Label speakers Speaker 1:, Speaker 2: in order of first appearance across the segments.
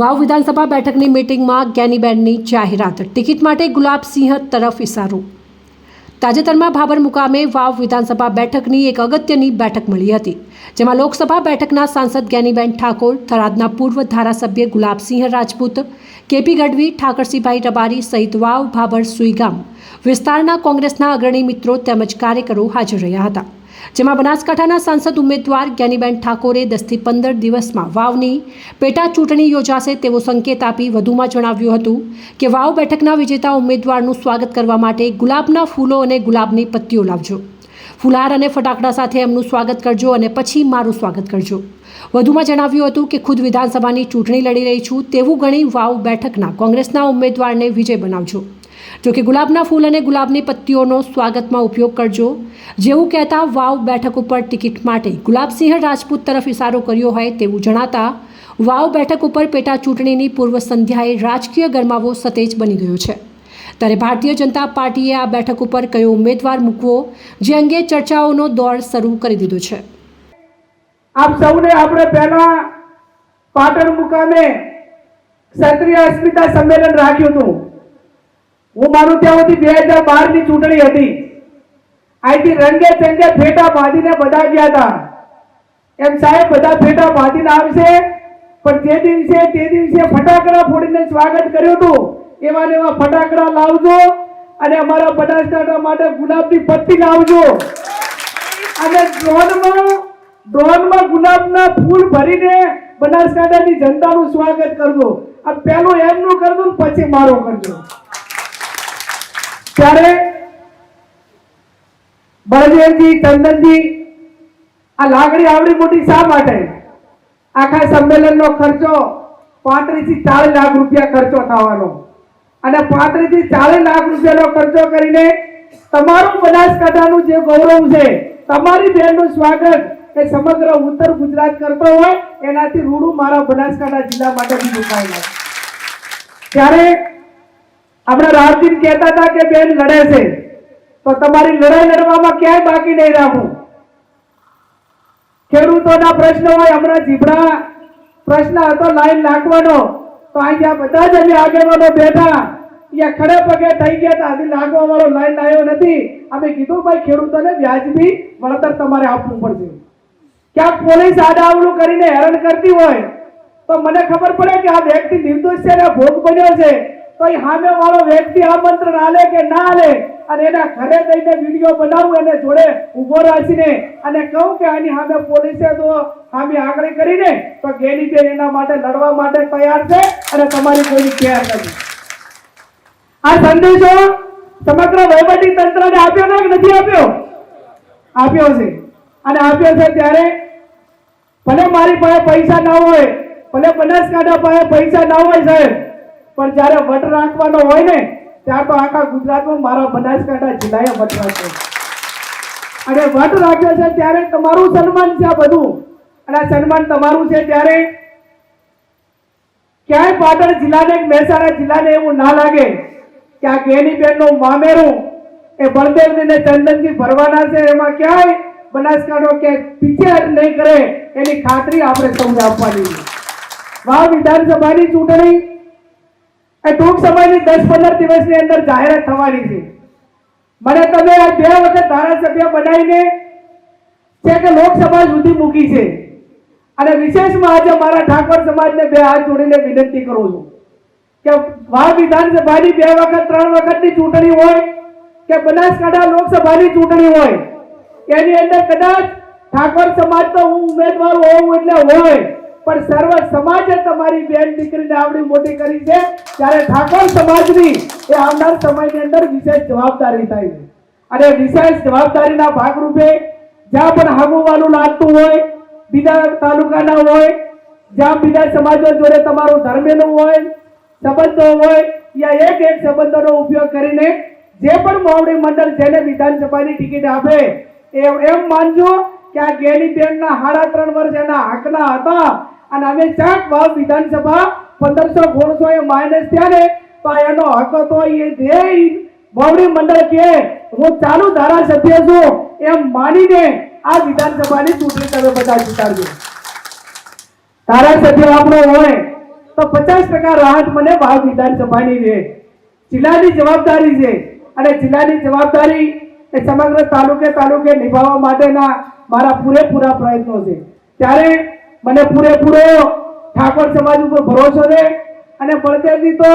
Speaker 1: વાવ વિધાનસભા બેઠકની મિટિંગમાં જ્ઞાનીબેનની જાહેરાત. ટિકિટ માટે ગુલાબસિંહ તરફ ઇશારો. તાજેતરમાં ભાબર મુકામે વાવ વિધાનસભા બેઠકની એક અગત્યની બેઠક મળી હતી, જેમાં લોકસભા બેઠકના સાંસદ જ્ઞાનીબેન ઠાકોર, થરાદના પૂર્વ ધારાસભ્ય ગુલાબસિંહ રાજપૂત, કેપી ગઢવી, ઠાકરસિંહભાઈ રબારી સહિત વાવ ભાબર સુઈગામ વિસ્તારના કોંગ્રેસના અગ્રણી મિત્રો તેમજ કાર્યકરો હાજર રહ્યા હતા. જેમાં બનાસકાંઠાના સાંસદ ઉમેદવાર જ્ઞાનીબેન ઠાકોરે દસથી પંદર દિવસમાં વાવની પેટા ચૂંટણી યોજાશે તેવો સંકેત આપી વધુમાં જણાવ્યું હતું કે વાવ બેઠકના વિજેતા ઉમેદવારનું સ્વાગત કરવા માટે ગુલાબના ફૂલો અને ગુલાબની પત્તીઓ લાવજો. ફુલહાર અને ફટાકડા સાથે એમનું સ્વાગત કરજો અને પછી મારું સ્વાગત કરજો. વધુમાં જણાવ્યું હતું કે ખુદ વિધાનસભાની ચૂંટણી લડી રહી છું તેવું ગણી વાવ બેઠકના કોંગ્રેસના ઉમેદવારને વિજય બનાવજો. જો કે ગુલાબના ફૂલ અને ગુલાબની પત્તીઓનો સ્વાગતમાં ઉપયોગ કરજો. જેવું કહેતા વાવ બેઠક ઉપર ટિકિટ માટે ગુલાબસિંહ રાજપૂત તરફ ઇશારો કર્યો હોય તેવું જણાતા, વાવ બેઠક ઉપર પેટા ચૂંટણીની પૂર્વ સંધ્યાએ રાજકીય ગરમાવો સતેજ બની ગયો છે. ત્યારે ભારતીય જનતા પાર્ટીએ આ બેઠક ઉપર કયો ઉમેદવાર મૂકવો, જે અંગે ચર્ચાઓનો દોર શરૂ કરી દીધો છે.
Speaker 2: આપ સૌને આપણે પહેલા પાટણ મુકામે ક્ષત્રિય અસ્મિતા સંમેલન રાખ્યું હતું. હું માનું ત્યાં સુધી બે હજાર બારની ચૂંટણી હતી. અહીંથી રંગે ચંગે ફેટા બાંધીને બધા ગયા હતા. એમ સાહેબ, બધા ફેટા બાંધીને આવશે, પણ જે દિવસે, તે દિવસે ફટાકડા ફોડીને સ્વાગત કર્યું હતું, એવા ને એવા ફટાકડા લાવજો અને અમારા બનાસકાંઠા માટે ગુલાબની પત્તી લાવજો. અને ડ્રોનમાં ડ્રોનમાં ગુલાબના ફૂલ ભરીને બનાસકાંઠાની જનતાનું સ્વાગત કરજો. આ પહેલું એમનું કરજો પછી મારો કરજો. ત્યારે બળદેવજી ચંદનજી આ લાગણી આવડી મોટી શા માટે? આખા સંમેલનનો ખર્ચો પાંત્રીસથી ચાલીસ લાખ રૂપિયા ખર્ચો થવાનો. અને પાંત્રીસથી ચાલીસ લાખ રૂપિયાનો ખર્ચો કરીને તમારું બનાસકાંઠાનું જે ગૌરવ છે, તમારી બહેનનું સ્વાગત એ સમગ્ર ઉત્તર ગુજરાત કરતો હોય, એનાથી રૂડું મારા બનાસકાંઠા જિલ્લા માટે બી મુકાયેલા. ત્યારે આપણે રાજદીપ કહેતા હતા કે બેન લડે છે. તો તમારી લડાઈ લડવામાં ક્યાંય બાકી નહીં રાખવું ખેડૂતોના પ્રશ્ન હોય, હમણાં જીભડા પ્રશ્ન હતો, લાઈન નાખવાનો. તો અહીંયા બધા જ અમે આગેવાનો બેઠા. અહીંયા ખડે પગે થઈ ગયા હતા. હજી નાખવા વાળો લાઈન આવ્યો નથી. અમે કીધું, ભાઈ, ખેડૂતોને વ્યાજબી વળતર તમારે આપવું પડશે. ક્યાંક પોલીસ આડાવડું કરીને હેરાન કરતી હોય, તો મને ખબર પડે કે આ વ્યક્તિ નિર્દોષ છે ભોગ બન્યો છે. તો એ સામે વાળો વ્યક્તિ આમંત્રણ આલે કે ના આલે, અને એના ઘરે જઈને વીડિયો બનાવું, એને જોડે ઊભો રાખીને અને કહું કે આની સામે પોલીસે તો સામે આગળ કરીને તો બેન એના માટે લડવા માટે તૈયાર છે અને તમારી કોઈ કેર નથી. આ સંદેશો સમગ્ર વહીવટી તંત્રને આપ્યો ને નથી આપ્યો? આપ્યો છે. અને આપ્યો છે ત્યારે ભલે મારી પાસે પૈસા ના હોય, ભલે બનાસકાંઠા પાસે પૈસા ના હોય સાહેબ પણ જ્યારે વટ રાખવાનો હોય ને ત્યાં તો આખા ગુજરાતમાં મારા બનાસકાંઠા જિલ્લાએ વટ રાખ્યો અને વટ રાખ્યો છે ત્યારે તમારું સન્માન છે આ બધું. અને આ સન્માન તમારું છે ત્યારે ક્યાંય પાટણ જિલ્લાને મહેસાણા જિલ્લાને એવું ના લાગે કે આ ગેની બેનનું મામેરું એ બળદેવજી ને ચંદનજી ભરવાના છે. એમાં ક્યાંય બનાસકાંઠો કે પીછે નહીં કરે એની ખાતરી આપણે સૌને આપવાની. વાવ વિધાનસભાની ચૂંટણી એ ટૂંક સમયની દસ પંદર દિવસની અંદર જાહેરાત થવાની છે. મને તમે આ બે વખત ધારાસભ્ય બનાવીને છે કે લોકસભા સુધી મૂકી છે. અને વિશેષમાં આજે મારા ઠાકોર સમાજને બે હાથ જોડીને વિનંતી કરું છું કે વા વિધાનસભાની બે વખત, ત્રણ વખતની ચૂંટણી હોય કે બનાસકાંઠા લોકસભાની ચૂંટણી હોય, એની અંદર કદાચ ઠાકોર સમાજ તો હું ઉમેદવાર હોઉં એટલે હોય. પણ સર્વ સમાજે તમારી બેન દીકરીને આવડી મોટી કરી છે. ત્યારે ઠાકોર સમાજની એ આવનાર સમયની અંદર વિશેષ જવાબદારી થાય છે. અને વિશેષ જવાબદારીના ભાગરૂપે જ્યાં પણ હાગુવાનું લાગતું હોય, બીજા તાલુકાના હોય, જ્યાં બીજા સમાજો જોડે તમારું ધર્મેનું હોય, સંબંધો હોય યા એક એક સંબંધોનો ઉપયોગ કરીને જે પણ માવડી મંડળ જેને વિધાનસભાની ટિકિટ આપે એમ માનજો કે આ ગેની બેનના સાડા ત્રણ વર્ષ એના હકના હતા. અને અમે ચાક વાવ વિધાનસભા પંદરસો સોળસો એ માઇનસ ને, તો એનો હક હતો એ જે બવડી મંડળ કે, હું ચાલુ ધારાસભ્ય છું, એમ માનીને આ વિધાનસભાની ચૂંટણી તમે બધા જીતાડજો. ધારાસભ્ય આપણો હોય, તો પચાસ ટકા રાહત મને વાવ વિધાનસભાની રહે જિલ્લાની જવાબદારી છે. અને જિલ્લાની જવાબદારી એ સમગ્ર તાલુકે તાલુકે નિભાવવા માટેના મારા પૂરેપૂરા પ્રયત્નો છે. ત્યારે મને પૂરેપૂરો ઠાકોર સમાજ ઉપર ભરોસો છે. અને બળદેવજી તો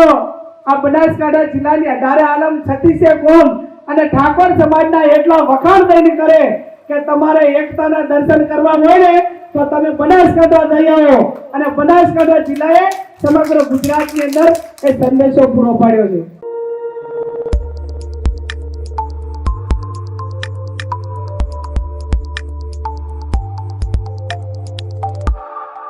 Speaker 2: આ બનાસકાંઠા જિલ્લાની અઢારે આલમ છત્તીસે કોમ અને ઠાકોર સમાજના એટલા વખાણ થઈને કરે કે તમારે એકતાના દર્શન કરવા હોય ને, તો તમે બનાસકાંઠા જઈ આવ્યો અને બનાસકાંઠા જિલ્લાએ સમગ્ર ગુજરાતની અંદર એ સંદેશો પૂરો પાડ્યો છે.